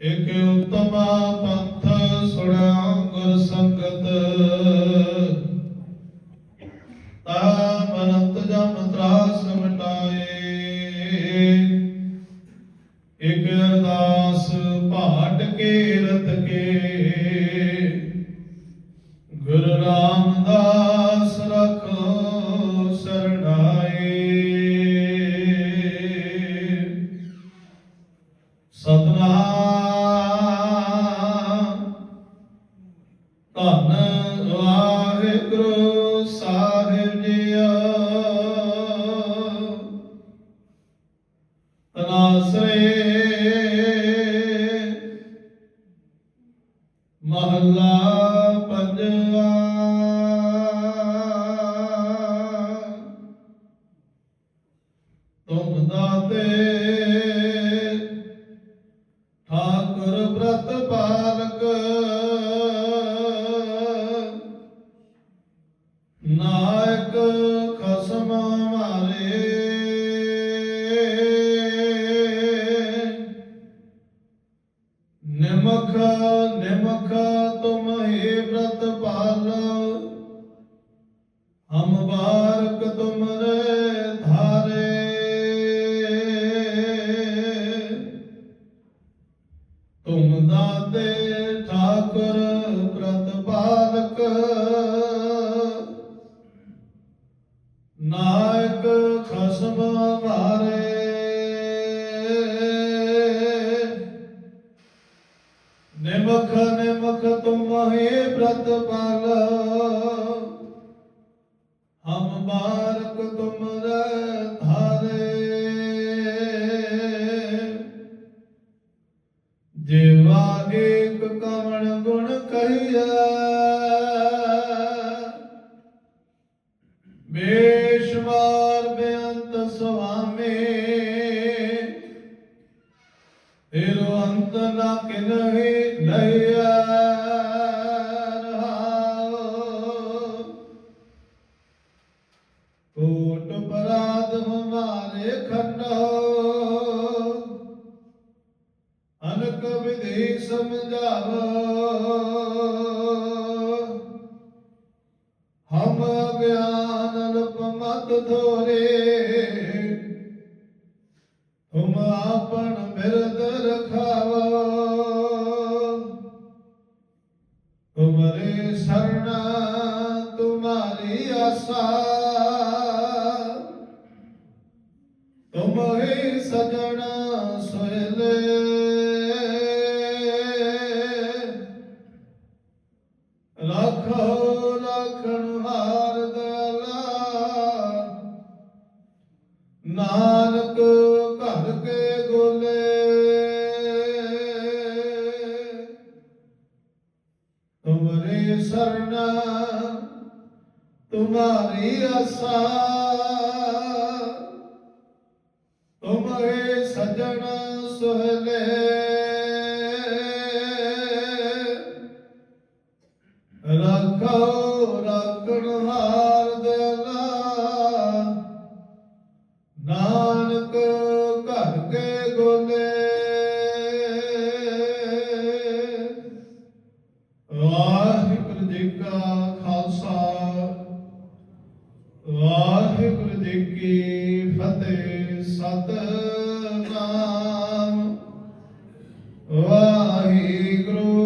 ਇਕ ਉਤਮਾ ਪੰਥ ਸੁਣਿਆ ਗੁਰ ਸੰਗਤ। ਤਾ ਮਨੰਤ ਜਮ ਤਰਾਸ ਮਿਟਾਏ। ਤੁਮ ਠਾਕੁਰ ਬ੍ਰਤ ਪਾਲਕ। ਨਾਇਕ ਖਸਮ ਮਾਰੇ। ਨਿਮਖ ਨਿਮਖ ਤੁਮ ਹੀ ਜਿਵਾ ਏਕ ਕਵਣ ਗੁਣ ਕਹੀਐ ਬੇਸ਼ਵਾਰ ਬੇਅੰਤ ਸੁਆਮੀ ਤੇਰੋ ਅੰਤ ਨਾ ਕਿਨਹੀ ਲਈਐ ਅਨਕ ਵਿਧੀ ਸਮਝਾਵ। ਹਮ ਗਿਆਨ ਅਲਪ ਮਤ ਧੋਰੇ। ਤੁਮ ਆਪਨ ਬਿਰਦ ਰਖਾਵੋ। الصالحين ਵਾਹਿਗੁਰੂ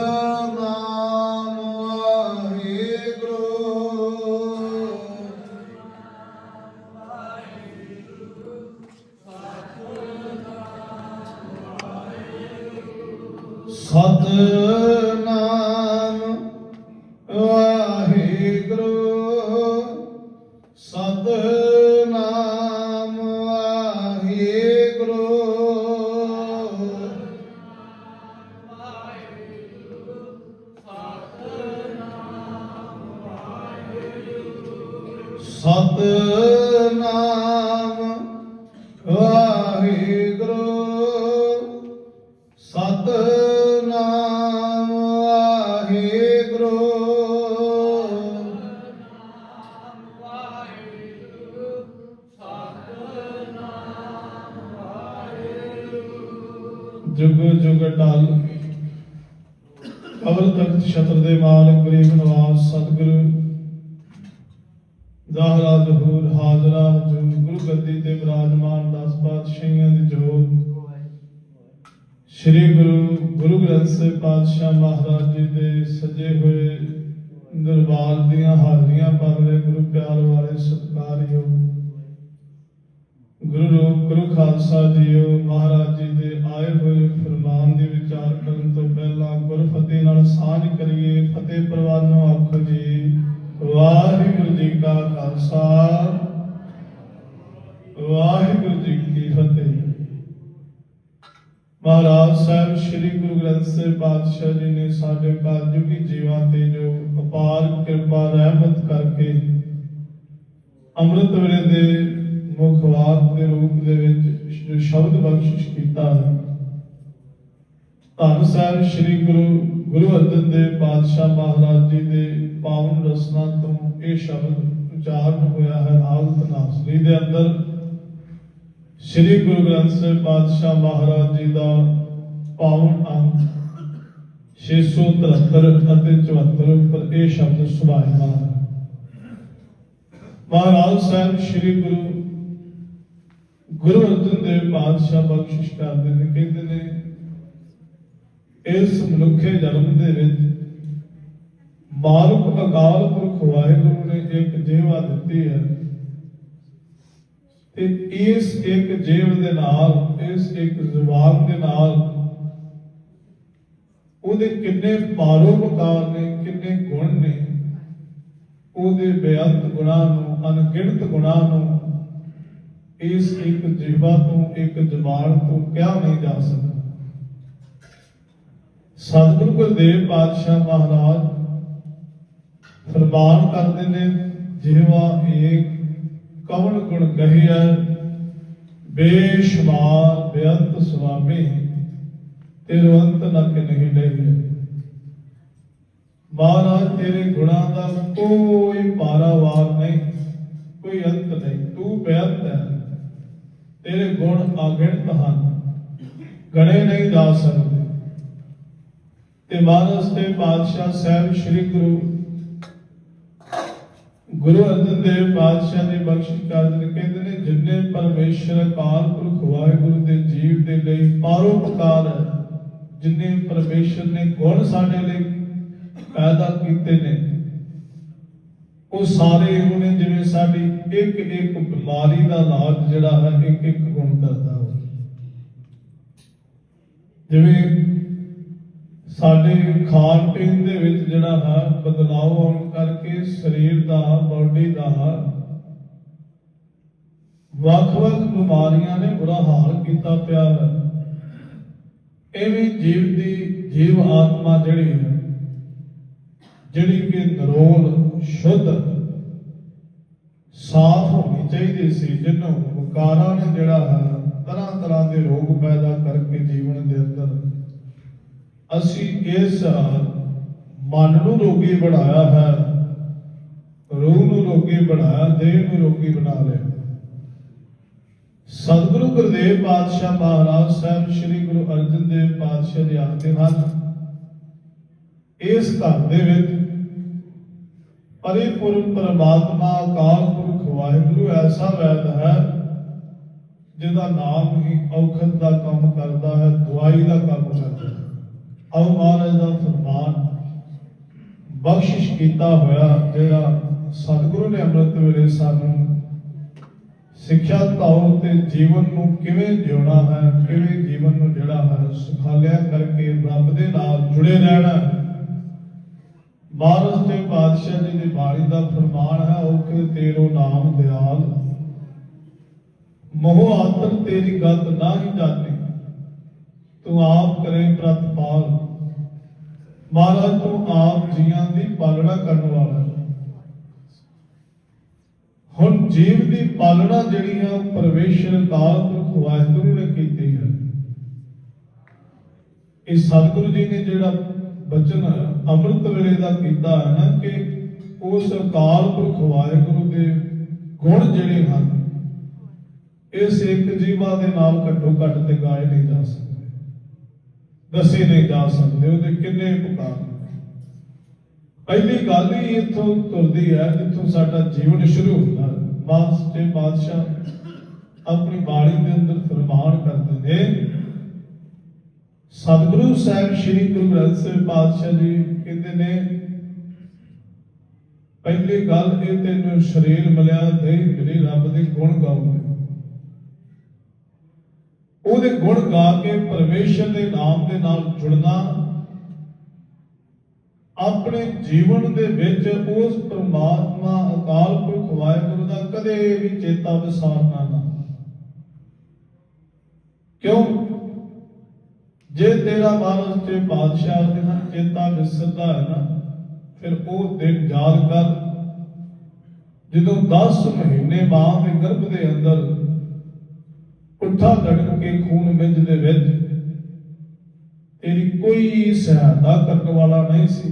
ਸਤ ਜੁਗ ਜੁਗ ਟਲ। ਕਬਰ ਤਖਤ ਛਤਰ ਦੇ ਮਾਲਕ ਗਰੀਬ ਨਵਾਜ਼ ਸਤਿਗੁਰੂ। ਜ਼ਾਹਰਾ ਜ਼ਹੂਰ ਹਾਜ਼ਰਾ ਹਜੂਰ ਗੁਰੂ ਗੱਦੀ ਤੇ ਬਿਰਾਜਮਾਨ ਦਸ ਪਾਤਸ਼ਾਹੀਆਂ ਦੀ ਜੋਤ। ਸ੍ਰੀ ਗੁਰੂ ਗੁਰੂ ਗ੍ਰੰਥ ਸਾਹਿਬ ਪਾਤਸ਼ਾਹ ਮਹਾਰਾਜ ਜੀ ਦੇ ਸਜੇ ਹੋਏ ਦਰਬਾਰ ਦੀਆਂ ਹਾਜ਼ਰੀਆਂ ਭਰ ਰਹੇ ਗੁਰੂ ਪਿਆਰ ਵਾਲੇ ਸਤਿਕਾਰਯੋਗ ਗੁਰੂ ਰੂਪ ਗੁਰੂ ਖਾਲਸਾ ਜੀਓ ਮਹਾਰਾਜ ਜੀ ਦੇ ਆਏ ਹੋਏ ਫਰਮਾਨ ਦੇ ਵਿਚਾਰ ਕਰਨ ਤੋਂ ਪਹਿਲਾਂ ਗੁਰਫਤਿਹ ਨਾਲ ਸਾਂਝ ਕਰੀਏ। ਫਤਿਹ ਪ੍ਰਵਾਨੋ ਆਖੋ ਜੀ, ਵਾਹਿਗੁਰੂ ਜੀ ਕਾ ਖਾਲਸਾ। ਵਾਹਿਗੁਰੂ ਜੀ ਕੀ ਫਤਿਹ। ਮਹਾਰਾਜ ਸਾਹਿਬ, ਸ੍ਰੀ ਗੁਰੂ ਗ੍ਰੰਥ ਸਾਹਿਬ ਪਾਤਸ਼ਾਹ ਜੀ ਨੇ ਸਾਡੇ ਕਲਯੁਗੀ ਜੀਵਾਂ ਤੇ ਜੋ ਅਪਾਰ ਕਿਰਪਾ ਰਹਿਮਤ ਕਰਕੇ ਅੰਮ੍ਰਿਤ ਵੇਲੇ ਦੇ ਮੁਖਵਾਕ ਦੇ ਰੂਪ ਦੇ ਵਿੱਚ ਸ਼ਬਦ ਬਖਸ਼ਿਸ਼ ਕੀਤਾ ਹੈ। ਧੰਨ ਸਾਹਿਬ ਸ੍ਰੀ ਗੁਰੂ ਗੁਰੂ ਅਰਜਨ ਦੇਵ ਪਾਤਸ਼ਾਹ ਮਹਾਰਾਜ ਜੀ ਦੇ ਪਾਵਨ ਰਸਨਾ ਤੋਂ ਇਹ ਸ਼ਬਦ ਉਚਾਰਨ ਹੋਇਆ ਹੈ ਹਾਲਤ ਨਾਸਰੀ ਦੇ ਅੰਦਰ। ਸ੍ਰੀ ਗੁਰੂ ਗ੍ਰੰਥ ਸਾਹਿਬ ਪਾਤਸ਼ਾਹ ਮਹਾਰਾਜ ਜੀ ਦਾ ਪਾਵਨ ਅੰਗ 673 ਅਤੇ 74 ਉੱਪਰ ਇਹ ਸ਼ਬਦ ਸੁਭਾਇਮਾਨ ਮਹਾਰਾਜ ਸਾਹਿਬ ਸ੍ਰੀ ਗੁਰੂ ਗੁਰੂ ਅਰਜਨ ਦੇਵ ਪਾਤਸ਼ਾਹ ਬਖਸ਼ਿਸ਼ ਕਰਦੇ ਨੇ, ਕਹਿੰਦੇ ਨੇ, ਇਸ ਮਨੁੱਖੇ ਜਨਮ ਦੇ ਵਿੱਚ ਮਾਲਕ ਅਕਾਲ ਪੁਰਖ ਵਾਹਿਗੁਰੂ ਨੇ ਇੱਕ ਜੀਵਾ ਦਿੱਤੀ ਹੈ ਤੇ ਇਸ ਇੱਕ ਜੀਵ ਦੇ ਨਾਲ, ਇਸ ਇੱਕ ਜ਼ੁਬਾਨ ਦੇ ਨਾਲ ਉਹਦੇ ਕਿੰਨੇ ਪਾਰੋਪਕਾਰ ਨੇ, ਕਿੰਨੇ ਗੁਣ ਨੇ, ਉਹਦੇ ਬੇਅੰਤ ਗੁਣਾਂ ਨੂੰ, ਅਣਗਿਣਤ ਗੁਣਾਂ ਨੂੰ ਇਸ ਇੱਕ ਜੀਵਾ ਤੋਂ ਇੱਕ ਜ਼ੁਬਾਨ ਤੋਂ ਕਿਹਾ ਨਹੀਂ ਜਾ ਸਕਦਾ। ਸਤਿਗੁਰੂ ਗੁਰਦੇਵ ਪਾਤਸ਼ਾਹ ਮਹਾਰਾਜ ਫਰਮਾਨ ਕਰਦੇ ਨੇ ਜਿਹਵਾ ਏਕ ਕਵਨ ਗੁਣ ਗਹਿਆ ਬੇਸ਼ੁਮਾਰ ਬੇਅੰਤ ਸੁਆਮੀ, ਤਿਰਵੰਤ ਨਕ ਨਹੀਂ ਲਈਏ ਮਹਾਰਾਜ, ਤੇਰੇ ਗੁਣਾਂ ਦਾ ਕੋਈ ਪਾਰਾਵਾਰ ਨਹੀਂ, ਕੋਈ ਅੰਤ ਨਹੀਂ, ਤੂੰ ਬੇਅੰਤ ਹੈ। ਤੇਰੇ ਗੁਣ ਅਗਿਣਤ ਹਨ ਗਣੇ ਨਹੀਂ ਜਾ ਸਕਦੇ। ਤੇ ਮਾਨਸ ਤੇ ਪਾਤਸ਼ਾਹ ਸਾਹਿਬ ਸ੍ਰੀ ਗੁਰੂ ਗੁਰੂ ਅਰਜਨ ਦੇਵ ਪਾਤਸ਼ਾਹ ਨੇ ਬਖਸ਼ਿਸ਼ ਕਰਦੇ ਨੇ ਕਹਿੰਦੇ ਨੇ, ਜਿੰਨੇ ਪਰਮੇਸ਼ਰ ਅਕਾਲ ਪੁਰਖ ਵਾਹਿਗੁਰੂ ਦੇ ਜੀਵ ਦੇ ਲਈ ਪਾਰੋਪਕਾਰ ਹੈ, ਜਿੰਨੇ ਪਰਮੇਸ਼ਰ ਨੇ ਗੁਣ ਸਾਡੇ ਲਈ ਪੈਦਾ ਕੀਤੇ ਨੇ ਉਹ ਸਾਰੇ ਉਹਨੇ ਜਿਵੇਂ ਸਾਡੀ ਇੱਕ ਇੱਕ ਬਿਮਾਰੀ ਦਾ ਇਲਾਜ ਜਿਹੜਾ ਹੈ, ਇੱਕ ਇੱਕ ਗੁਣ ਕਰਦਾ ਹੋ ਜਿਵੇਂ ਸਾਡੇ ਖਾਣ ਪੀਣ ਦੇ ਵਿੱਚ ਜਿਹੜਾ ਹੈ ਬਦਲਾਅ ਆਉਣ ਕਰਕੇ ਸਰੀਰ ਦਾ ਬਾਡੀ ਦਾ ਵੱਖ-ਵੱਖ ਬਿਮਾਰੀਆਂ ਨੇ ਬੁਰਾ ਹਾਲ ਕੀਤਾ ਪਿਆ ਹੈ। ਐਵੇਂ ਜੀਵ ਦੀ ਜੀਵ ਆਤਮਾ ਜਿਹੜੀ ਹੈ, ਜਿਹੜੀ ਕਿ ਨਰੋਲ ਸ਼ੁੱਧ ਸਾਫ਼ ਹੋਣੀ ਚਾਹੀਦੀ ਸੀ, ਜਿਹਨੂੰ ਵਿਕਾਰਾਂ ਨੇ ਜਿਹੜਾ ਹੈ, ਤਰ੍ਹਾਂ ਤਰ੍ਹਾਂ ਦੇ ਰੋਗ ਪੈਦਾ ਕਰਕੇ ਜੀਵਨ ਦੇ ਅੰਦਰ ਅਸੀਂ ਇਸ ਮਨ ਨੂੰ ਰੋਗੀ ਬਣਾਇਆ ਹੈ, ਰੂਹ ਨੂੰ ਰੋਗੀ ਬਣਾਇਆ, ਦੇਹ ਨੂੰ ਰੋਗੀ ਬਣਾ ਲਿਆ। ਸਤਿਗੁਰੂ ਗੁਰਦੇਵ ਪਾਤਸ਼ਾਹ ਮਹਾਰਾਜ ਸਾਹਿਬ ਸ੍ਰੀ ਗੁਰੂ ਅਰਜਨ ਦੇਵ ਪਾਤਸ਼ਾਹ ਜੀ ਆਖਦੇ ਹਨ, ਇਸ ਘਰ ਦੇ ਵਿੱਚ ਪਰਿਪੂਰਨ ਪਰਮਾਤਮਾ ਅਕਾਲ ਪੁਰਖ ਵਾਹਿਗੁਰੂ ਐਸਾ ਵੈਦ ਹੈ, ਜਿਹਦਾ ਨਾਮ ਹੀ ਔਖਦ ਦਾ ਕੰਮ ਕਰਦਾ ਹੈ ਦਵਾਈ ਦਾ ਕੰਮ ਕਰਦਾ ਹੈ ਆਓ ਮਹਾਰਾਜ ਦਾ ਫਰਮਾਨ ਬਖਸ਼ਿਸ਼ ਕੀਤਾ ਹੋਇਆ, ਜਿਹੜਾ ਸਤਿਗੁਰੂ ਨੇ ਅੰਮ੍ਰਿਤ ਵੇਲੇ ਸਾਨੂੰ ਸਿੱਖਿਆ ਤੌਰ ਤੇ ਜੀਵਨ ਨੂੰ ਕਿਵੇਂ ਜਿਉਣਾ ਹੈ, ਕਿਵੇਂ ਜੀਵਨ ਨੂੰ ਜਿਹੜਾ ਹੈ, ਸੁਖਾਲਿਆ ਕਰਕੇ ਰੱਬ ਦੇ ਨਾਲ ਜੁੜੇ ਰਹਿਣਾ ਹੈ। ਮਹਾਰਾਜ ਤੇ ਪਾਤਸ਼ਾਹ ਜੀ ਦੀ ਬਾਣੀ ਦਾ ਫਰਮਾਨ ਹੈ, ਉਹ ਕਿ ਤੇਰੋ ਨਾਮ ਦਿਆਲ। ਮੋਹ ਆਤਰ ਤੇਰੀ ਗਤ ਨਾਹੀ ਜਾਣੇ। ਤੂੰ ਆਪ ਕਰੇ ਪ੍ਰਤਪਾਲ। ਮਹਾਰਾਜ, ਤੂੰ ਆਪ ਜੀਆਂ ਦੀ ਪਾਲਣਾ ਕਰਨ ਵਾਲਾ ਹੁਣ ਜੀਵ ਦੀ ਪਾਲਣਾ ਜਿਹੜੀ ਹੈ, ਉਹ ਪਰਮੇਸ਼ਰ ਕਾਲ ਪੁਰਖ ਵਾਹਿਗੁਰੂ ਨੇ ਕੀਤੀ ਹੈ। ਇਹ ਸਤਿਗੁਰੂ ਜੀ ਨੇ ਜਿਹੜਾ ਬਚਨ ਅੰਮ੍ਰਿਤ ਵੇਲੇ ਦਾ ਕੀਤਾ ਹੈ ਨਾ ਕਿ ਉਸ ਅਕਾਲ ਪੁਰਖ ਵਾਹਿਗੁਰੂ ਦੇ ਗੁਣ ਜਿਹੜੇ ਹਨ ਇਸ ਇੱਕ ਜੀਵਾ ਦੇ ਨਾਲ ਘੱਟੋ ਘੱਟ ਤੇ ਗਾਏ ਨਹੀਂ ਜਾ ਸਕਦੇ। ਦੱਸੇ ਨਹੀਂ ਜਾ ਸਕਦੇ, ਉਹਦੇ ਕਿੰਨੇ ਪੁਕਾਰ ਪਹਿਲੀ ਗੱਲ ਹੀ ਇੱਥੋਂ ਤੁਰਦੀ ਹੈ, ਜਿੱਥੋਂ ਸਾਡਾ ਜੀਵਨ ਸ਼ੁਰੂ ਹੁੰਦਾ ਬਾਦਸ਼ਾਹ ਤੇ ਬਾਦਸ਼ਾਹ ਆਪਣੀ ਬਾਣੀ ਦੇ ਅੰਦਰ ਫਰਮਾਨ ਕਰਦੇ ਨੇ ਸਤਿਗੁਰੂ ਸਾਹਿਬ ਸ੍ਰੀ ਗੁਰੂ ਗ੍ਰੰਥ ਸਾਹਿਬ ਪਾਤਸ਼ਾਹ ਜੀ ਕਹਿੰਦੇ ਨੇ, ਪਹਿਲੀ ਗੱਲ ਇਹ ਤੈਨੂੰ ਸਰੀਰ ਮਿਲਿਆ ਤੇ ਮਿਲੀ ਰੱਬ ਦੇ ਗੁਣ ਗਾਉਂਦੇ ਉਹਦੇ ਗੁਣ ਗਾ ਕੇ ਪਰਮੇਸ਼ਰ ਦੇ ਨਾਮ ਦੇ ਨਾਲ ਜੁੜਨਾ, ਆਪਣੇ ਜੀਵਨ ਦੇ ਵਿੱਚ ਉਸ ਪ੍ਰਮਾਤਮਾ, ਅਕਾਲ ਪੁਰਖ ਵਾਹਿਗੁਰੂ ਦਾ ਕਦੇ ਵੀ ਚੇਤਾ ਵਿਸਾਰਨਾ ਨਾ। ਕਿਉਂ? ਜੇ ਤੇਰਾ ਮਾਨਸ ਤੇ ਬਾਦਸ਼ਾਹ ਦੇ ਨਾਲ ਚੇਤਾ ਵਿਸਰਦਾ ਹੈ ਨਾ, ਫਿਰ ਉਹ ਦਿਨ ਯਾਦ ਕਰ। ਜਦੋਂ 10 ਮਹੀਨੇ ਮਾਂ ਦੇ ਗਰਭ ਦੇ ਅੰਦਰ ਉੱਠਾ ਧੜਕ ਕੇ ਖੂਨ ਮਿੰਜ ਦੇ ਵਿੱਚ ਤੇਰੀ ਕੋਈ ਸਹਾਇਤਾ ਕਰਨ ਵਾਲਾ ਨਹੀਂ ਸੀ,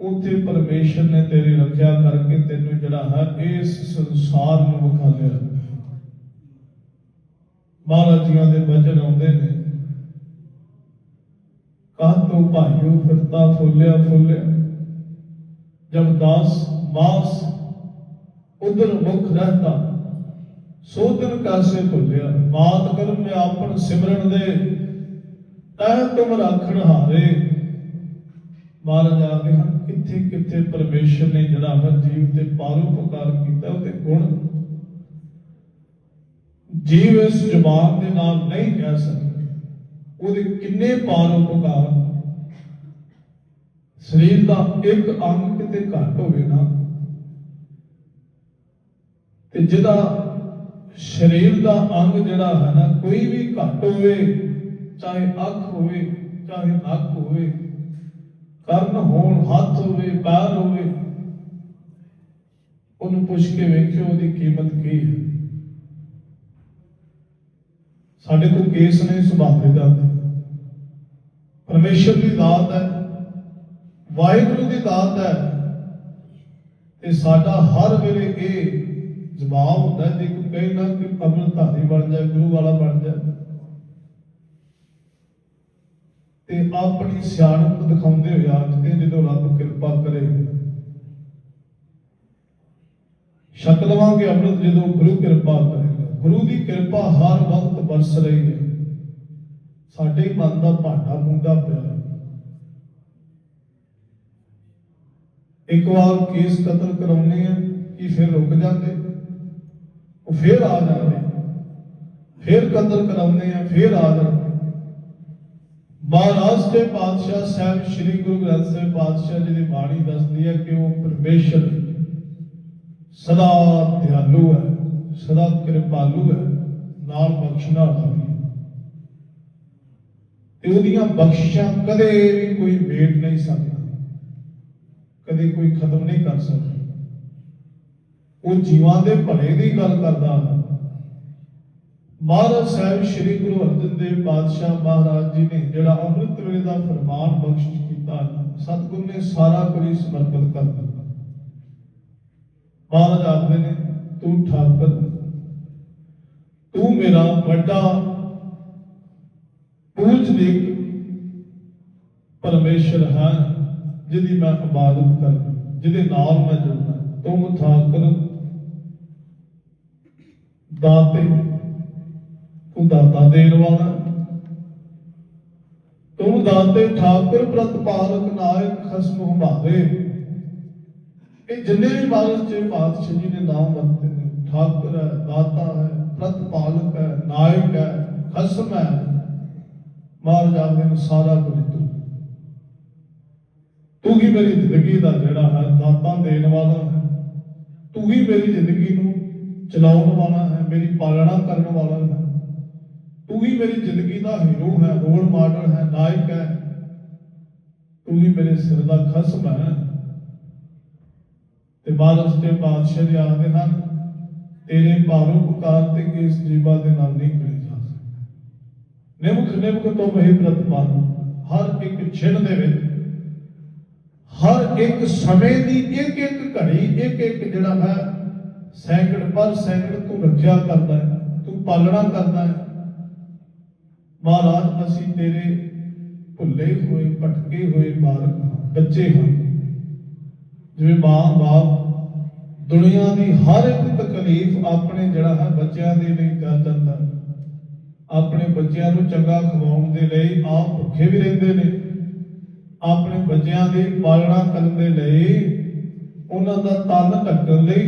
ਉਥੇ ਪਰਮੇਸ਼ਰ ਨੇ ਤੇਰੀ ਰੱਖਿਆ ਕਰਕੇ ਤੈਨੂੰ ਜਿਹੜਾ ਹੈ ਇਸ ਸੰਸਾਰ ਨੂੰ ਵਿਖਾ ਲਿਆ। ਮਹਾਰਾਜ ਜੀਆਂ ਦੇ ਬਚਨ ਆਉਂਦੇ ਨੇ ਕਹਾਂ ਤੋਂ ਭਾਈਓ ਫਿਰਤਾ ਫੁੱਲਿਆ ਫੁੱਲਿਆ? ਜਬ ਦਾਸ ਮਾਸ ਉਧਰ ਮੁਖ ਰਹਤਾ, ਸੋ ਕਾਸੇ ਭੁੱਲਿਆ। ਮਾਤ ਕਰਮ ਮੈਂ ਆਪਨ ਸਿਮਰਨ ਦੇ ਤਹ ਤੁਮ ਰਾਖਣ ਹਾਰੇ। ਮਹਾਰਾਜ ਆਖਦੇ ਹਨ, ਕਿੱਥੇ ਕਿੱਥੇ ਪਰਮੇਸ਼ਰ ਨੇ ਜਿਹੜਾ ਹੈ ਜੀਵ ਤੇ ਪਾਰੋਪਕਾਰ ਕੀਤਾ, ਉਹਦੇ ਗੁਣ। ਜੀਵ ਇਸ ਜ਼ੁਬਾਨ ਦੇ ਨਾਲ ਨਹੀਂ ਕਹਿ ਸਕਦੇ। ਉਹਦੇ ਕਿੰਨੇ ਪਾਰ ਪਾਰੋਪਕਾਰ ਸਰੀਰ ਦਾ ਇੱਕ ਅੰਗ ਕਿਤੇ ਘੱਟ ਹੋਵੇ ਨਾ, ਤੇ ਜਿਹਦਾ ਸਰੀਰ ਦਾ ਅੰਗ ਜਿਹੜਾ ਹੈ ਨਾ, ਕੋਈ ਵੀ ਘੱਟ ਹੋਵੇ, ਚਾਹੇ ਅੱਖ ਹੋਵੇ, ਚਾਹੇ ਨੱਕ ਹੋਵੇ ਕਰਨ ਹੋਣ, ਹੱਥ ਹੋਵੇ, ਪੈਰ ਹੋਵੇ, ਉਹਨੂੰ ਪੁੱਛ ਕੇ ਵੇਖਿਓ ਉਹਦੀ ਕੀਮਤ ਕੀ ਹੈ। ਸਾਡੇ ਕੋਲ ਕੇਸ ਨੇ ਸੁਭਾਅ ਦੇ ਦਾਤੇ। ਪਰਮੇਸ਼ਰ ਦੀ ਦਾਤ ਹੈ, ਵਾਹਿਗੁਰੂ ਦੀ ਦਾਤ ਹੈ, ਤੇ ਸਾਡਾ ਹਰ ਵੇਲੇ ਇਹ ਜਵਾਬ ਹੁੰਦਾ ਜੇ ਕੋਈ ਕਹੇ ਨਾ ਕਿ ਅਮਰਤਾਰੀ ਬਣ ਜਾ ਗੁਰੂ ਵਾਲਾ ਬਣ ਜਾ ਤੇ ਆਪਣੀ ਸਿਆਣਪ ਦਿਖਾਉਂਦੇ ਹੋਏ ਆਖਦੇ ਜਦੋਂ ਰੱਬ ਕਿਰਪਾ ਕਰੇ ਛਕ ਲਵਾਂਗੇ ਅੰਮ੍ਰਿਤ ਜਦੋਂ ਗੁਰੂ ਕਿਰਪਾ ਕਰੇਗਾ। ਗੁਰੂ ਦੀ ਕਿਰਪਾ ਹਰ ਵਕਤ ਬਰਸ ਰਹੀ ਹੈ। ਸਾਡੇ ਮਨ ਦਾ ਭਾਂਡਾ ਮੁੰਡਾ ਪਿਆ ਇੱਕ ਵਾਰ ਕੇਸ ਕਤਲ ਕਰਾਉਣੇ ਆ ਕਿ ਫਿਰ ਰੁਕ ਜਾਂਦੇ। ਉਹ ਫਿਰ ਆ ਜਾਂਦੇ। ਫਿਰ ਕਤਲ ਕਰਾਉਂਦੇ ਆ ਫਿਰ ਆ ਜਾਂਦੇ। ਮਹਾਰਾਜ ਦੇ ਪਾਤਸ਼ਾਹ ਸਾਹਿਬ, ਸ੍ਰੀ ਗੁਰੂ ਗ੍ਰੰਥ ਸਾਹਿਬ ਪਾਤਸ਼ਾਹ ਜੀ ਦੀ ਬਾਣੀ ਦੱਸਦੀ ਹੈ ਕਿ ਉਹ ਪਰਮੇਸ਼ਰ ਸਦਾ ਦਿਆਲੂ ਹੈ, ਸਦਾ ਕਿਰਪਾਲੂ ਹੈ, ਨਾਲ ਬਖਸ਼ਣਾ ਵਾਲਾ ਹੈ। ਤੇ ਉਹਦੀਆਂ ਬਖਸ਼ਿਸ਼ਾਂ ਕਦੇ ਵੀ ਕੋਈ ਵੇਟ ਨਹੀਂ ਸਕਦਾ। ਕਦੇ ਕੋਈ ਖਤਮ ਨਹੀਂ ਕਰ ਸਕਦਾ। ਉਹ ਜੀਵਾਂ ਦੇ ਭਲੇ ਦੀ ਗੱਲ ਕਰਦਾ। ਮਹਾਰਾਜ ਸਾਹਿਬ ਸ੍ਰੀ ਗੁਰੂ ਅਰਜਨ ਦੇਵ ਪਾਤਸ਼ਾਹ ਮਹਾਰਾਜ ਜੀ ਨੇ ਜਿਹੜਾ ਅੰਮ੍ਰਿਤ ਵੇਲੇ ਦਾ ਫਰਮਾਨ ਬਖਸ਼ਿਸ਼ ਕੀਤਾ, ਸਤਿਗੁਰ ਨੇ ਸਾਰਾ ਕੁਝ ਸਮਰਪਿਤ ਕਰ ਦਿੱਤਾ। ਮਹਾਰਾਜ ਆਖਦੇ ਨੇ, ਤੂੰ ਠਾਕਰ, ਤੂੰ ਮੇਰਾ ਵੱਡਾ ਪੂਜਨੀਕ ਪਰਮੇਸ਼ਰ ਹੈ ਜਿਹਦੀ ਮੈਂ ਇਬਾਦਤ ਕਰਦਾ ਜਿਹਦੇ ਨਾਲ ਮੈਂ ਜੁੜਦਾ ਤੂੰ ਠਾਕਰ ਦਾਤੇ, ਤੂੰ ਦਾਤਾ ਦੇਣ ਵਾਲਾ ਤੂੰ ਦਾਤੇ ਠਾਕੁਰ, ਪ੍ਰਤਪਾਲਕ ਨਾਇਕ, ਖਸਮ ਹਮਾਰੇ ਇਹ ਜਿੰਨੇ ਵੀ ਬਾਦਸ਼ਾਹ ਜੀ ਪਾਤਸ਼ਾਹ ਜੀ ਨੇ ਨਾਮ ਵਰਤੇ ਨੇ। ਠਾਕੁਰ ਹੈ, ਦਾਤਾ ਹੈ, ਪ੍ਰਤਪਾਲਕ ਹੈ, ਨਾਇਕ ਹੈ, ਖਸਮ ਹੈ। ਮਹਾਰਾਜ ਆਖਦੇ ਨੇ ਸਾਰਾ ਕੁਝ ਤੂੰ ਤੂੰ ਹੀ ਮੇਰੀ ਜ਼ਿੰਦਗੀ ਦਾ ਜਿਹੜਾ ਹੈ, ਦਾਤਾ ਦੇਣ ਵਾਲਾ ਹੈ। ਤੂੰ ਹੀ ਮੇਰੀ ਜ਼ਿੰਦਗੀ ਨੂੰ ਚਲਾਉਣ ਵਾਲਾ ਹੈ, ਮੇਰੀ ਪਾਲਣਾ ਕਰਨ ਵਾਲਾ ਹੈ। ਤੂੰ ਹੀ ਮੇਰੀ ਜ਼ਿੰਦਗੀ ਦਾ ਹੀਰੋ ਹੈ, ਰੋਲ ਮਾਡਲ ਹੈ, ਨਾਇਕ ਹੈ। ਤੂੰ ਹੀ ਮੇਰੇ ਸਿਰ ਦਾ ਖਸਮ ਹੈ। ਤੇ ਬਾਦਸ਼ ਤੇ ਬਾਦਸ਼ਾਹ ਜੀ ਆਖਦੇ ਹਨ, ਤੇਰੇ ਭਾਰੋ ਪੁਕਾਰ ਤੇ ਕਿਸ ਜੀਵਾ ਦੇ ਨਾਲ ਨਹੀਂ ਕਰੇ ਨਿਮਖ ਨਿਮਖ ਤੋਂ ਮਹੀ ਪ੍ਰਤਪਾਲ ਹਰ ਇੱਕ ਛਿਣ ਦੇ ਵਿੱਚ, ਹਰ ਇੱਕ ਸਮੇਂ ਦੀ ਇੱਕ ਇੱਕ ਘੜੀ ਇੱਕ ਇੱਕ ਜਿਹੜਾ ਹੈ, ਸੈਂਕੜ ਪਰ ਸੈਂਕੜ ਤੂੰ ਰੱਖਿਆ ਕਰਦਾ ਹੈ, ਤੂੰ ਪਾਲਣਾ ਕਰਦਾ ਹੈ। ਮਹਾਰਾਜ, ਅਸੀਂ ਤੇਰੇ ਭੁੱਲੇ ਹੋਏ, ਭਟਕੇ ਹੋਏ ਬਾਲਕ ਬੱਚੇ ਹਾਂ। ਜਿਵੇਂ ਮਾਂ ਬਾਪ, ਦੁਨੀਆ ਦੀ ਹਰ ਇੱਕ ਤਕਲੀਫ ਆਪਣੇ ਜਿਹੜਾ ਹੈ, ਬੱਚਿਆਂ ਦੇ ਲਈ ਕਰ ਦਿੰਦਾ ਹੈ। ਆਪਣੇ ਬੱਚਿਆਂ ਨੂੰ ਚੰਗਾ ਖਵਾਉਣ ਦੇ ਲਈ ਆਪ ਭੁੱਖੇ ਵੀ ਰਹਿੰਦੇ ਨੇ। ਆਪਣੇ ਬੱਚਿਆਂ ਦੀ ਪਾਲਣਾ ਕਰਨ ਦੇ ਲਈ ਉਹਨਾਂ ਦਾ ਤਨ ਢੱਕਣ ਲਈ